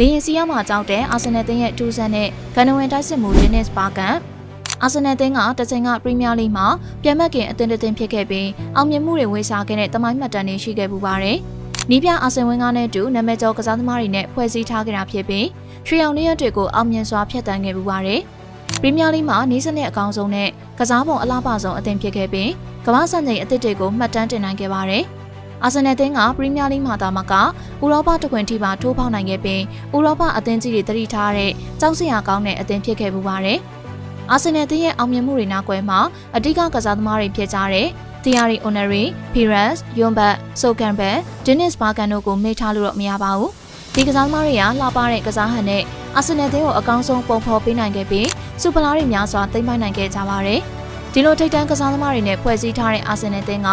လေရင်စီးရမှာကြောက်တဲ့အာဆင်နယ်တင်းရဲ့ထူးဆန်းတဲ့ဂန်နဝင်တိုက်စစ်မှုဒင်းနစ်ပါကန်အာဆင်နယ်တင်းကတချိန်ကပရီးမီးယားလိမှာပြန်မက်ကင်အသင်းတစ်သင်းဖြစ်ခဲ့ပြီးအောင်မြင်မှုတွေဝေစားခဲ့တဲ့တမိုင်းမှတ်တမ်းတွေရှိခဲ့ပူပါတယ်။နီးပြအာဆင်ဝင်းကားနဲ့တူနာမည်ကျော်ကစားသမားတွေနဲ့ဖွဲ့စည်းထားခဲ့တာဖြစ်ပြီးရွှေရောင်လေးရက်တွေကိုအောင်မြင်စွာဖျက်ဆီးခဲ့ပူပါတယ်။ပရီးမီးယားလိမှာနီးစနစ်အကောင်းဆုံးနဲ့ကစားပုံအလားပါဆုံးအသင်းဖြစ်ခဲ့ပြီးကမ္ဘာ့စံချိန်အသစ်တွေကိုမှတ်တမ်းတင်နိုင်ခဲ့ပါတယ်။ အာဆင်နယ်တင်းကပရီးမီးယားလိမှာသာမကဥရောပတခွင်ထိပါထိုးဖောက်နိုင်ခဲ့ပြီးဥရောပအသင်းကြီးတွေတတိထားတဲ့ကြောက်စရာကောင်းတဲ့အသင်းဖြစ်ခဲ့ပူပါတယ်။အာဆင်နယ်တင်းရဲ့အောင်မြင်မှုတွေနောက်ကွယ်မှာအဓိကကစားသမားတွေဖြစ်ကြတဲ့ Thierry Henry, Pires, Yonbat, Sokanbet, Dennis Bergkamp တို့ကိုမေ့ထားလို့တော့မရပါဘူး။ဒီကစားသမားတွေကလှပတဲ့ကစားဟန်နဲ့အာဆင်နယ်တင်းကိုအကောင်းဆုံးပုံဖော်ပေးနိုင်ခဲ့ပြီးစူပလာတွေများစွာသိမ်းပိုက်နိုင်ခဲ့ကြပါတယ်။ ဒီလိုထိပ်တန်းကစားသမားတွေနဲ့ဖွဲ့စည်းထားတဲ့အာဆင်နယ်တင်းက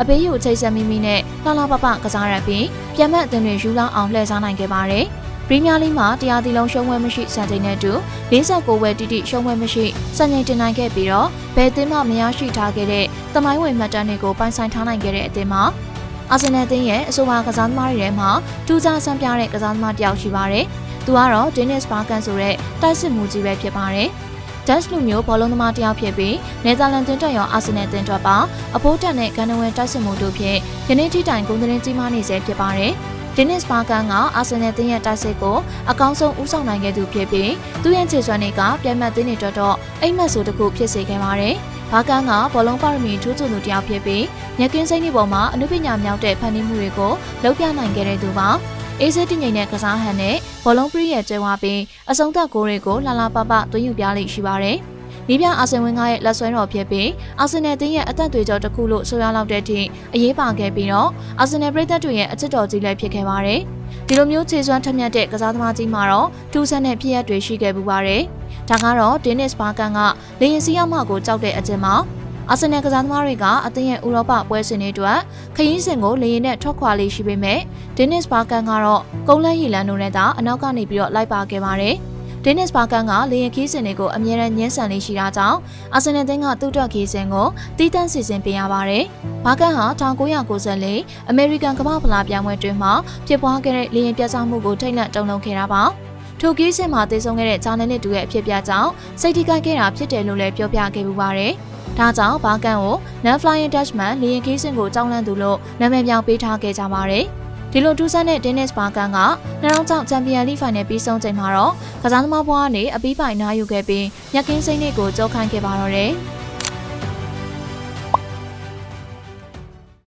အပေးယူချိတ်ဆက်မိမိနဲ့လှလှပပကစားရပြီးပြန်မတ်အသင်းတွေယူလောင်းအောင်လှည့်စားနိုင်ခဲ့ပါတယ်။ပရီးမီးယားလိမှာတရားသီလုံးရှုံးပွဲမရှိစံချိန်နဲ့တူ49ပွဲတိတိရှုံးပွဲမရှိစံချိန်တင်နိုင်ခဲ့ပြီးတော့ဘယ်အသင်းမှမရရှိထားခဲ့တဲ့တမိုင်းဝင်မှတ်တမ်းတွေကိုပိုင်ဆိုင်ထားနိုင်ခဲ့တဲ့အသင်းမှာအာဆင်နယ်အသင်းရဲ့အဆိုပါကစားသမားတွေထဲမှာထူးခြားဆန်းပြတဲ့ကစားသမားတစ်ယောက်ရှိပါတယ်။သူကတော့ Dennis Bergkamp ဆိုတဲ့တိုက်စစ်မှုကြီးပဲဖြစ်ပါတယ်။ ဒတ်လူမျိုးဘောလုံးသမားတစ်ယောက်ဖြစ်ပြီးနယ်သာလန်တင်တက်ရောအာဆင်နယ်တင်တွက်ပါအဖိုးတက်နဲ့ဂန်နဝင်တိုက်စစ်မှုတို့ဖြင့်ယနေ့ထိတိုင်ဂုဏ်သတင်းကြီးမားနေစေဖြစ်ပါတယ်။ဒင်းနစ်ပါကန်ကအာဆင်နယ်တင်ရဲ့တိုက်စစ်ကိုအကောင်းဆုံးဦးဆောင်နိုင်ခဲ့သူဖြစ်ပြီးသူရဲ့ခြေစွမ်းတွေကပြန်မှတ်သိနေတော့တော့အိမ်မက်ဆိုတစ်ခုဖြစ်စေခဲ့ပါတယ်။ဘာကန်ကဘောလုံးပါရမီထူးချွန်သူတစ်ယောက်ဖြစ်ပြီးညကင်းစိမ့်ဒီပေါ်မှာအနုပညာမြောက်တဲ့ဖန်တီးမှုတွေကိုလုပ်ပြနိုင်ခဲ့တဲ့သူပါ။ အေးစက်တငိမ့်တဲ့ကစားဟန်နဲ့ဘောလုံးပရိရဲ့ကျဲဝါပြီးအဆုံးသက်ဂိုးတွေကိုလာလာပပသွင်းယူပြလိမ့်ရှိပါတယ်။နီးပြအာဆင်ဝင်းကားရဲ့လက်ဆွဲတော်ဖြစ်ပြီးအာဆင်နယ်တင်းရဲ့အသက်သွေးကြောတစ်ခုလို့ဆိုရလောက်တဲ့အထိအရေးပါခဲ့ပြီးတော့အာဆင်နယ်ပရိသတ်တွေရဲ့အချစ်တော်ကြီးလည်းဖြစ်ခဲ့ပါတယ်။ဒီလိုမျိုးခြေစွမ်းထက်မြက်တဲ့ကစားသမားကြီးမှာတော့ထူးဆန်းတဲ့ဖြစ်ရပ်တွေရှိခဲ့ပူပါတယ်။ဒါကတော့ဒင်းနစ်ဘာကန်ကလေရင်စီးရမကိုကြောက်တဲ့အကျင့်မှာ အာဆင်နယ်ကစားသမားတွေကအသင်းရဲ့ဥရောပပွဲစဉ်တွေအတွက်ခရီးစဉ်ကိုလေရင်နဲ့ထွက်ခွာလေးရှိပေမဲ့ဒင်းနစ်ဘာကန်ကတော့ကုန်းလန်းရီလန်တို့နဲ့သာအနောက်ကနေပြီးတော့လိုက်ပါခဲ့ပါတယ်။ဒင်းနစ်ဘာကန်ကလေရင်ခီးစဉ်တွေကိုအမြဲတမ်းညှင်းဆန်လေးရှိတာကြောင့်အာဆင်နယ်တင်းကသူ့အတွက်ခီးစဉ်ကိုတီးတန့်စီစဉ်ပေးရပါတယ်။ဘာကန်ဟာ1994အမေရိကန်ကမ္ဘာ့ဖလားပြိုင်ပွဲတွင်မှဖြစ်ပွားခဲ့တဲ့လေရင်ပြတ်သားမှုကိုထိတ်လန့်တုန်လှုပ်ခဲ့တာပါ။ထိုကီးစဉ်မှာတည်ဆုံခဲ့တဲ့ဂျာနယ်လစ်တူရဲ့အဖြစ်ပြကြောင့်စိတ်ထိခိုက်ခဲ့တာဖြစ်တယ်လို့လည်းပြောပြခဲ့ပူပါတယ်။ ဒါကြောင့်ဘာကန်ကို Non-Flying Dutchman လေရင်ခီးစဉ်ကိုကြောင်းလန့်သူလို့နာမည်ပြောင်းပေးထားခဲ့ကြပါတယ်။ဒီလိုထူးဆန်းတဲ့ Dennis Bergkamp က2006 Champion League Final ပြီးဆုံးချိန်မှာတော့ကစားသမားဘွားကနေအပီးပိုင်နားယူခဲ့ပြီးညက်ကင်းစိမ့်တွေကိုကြောက်ခိုင်းခဲ့ပါတော့တယ်။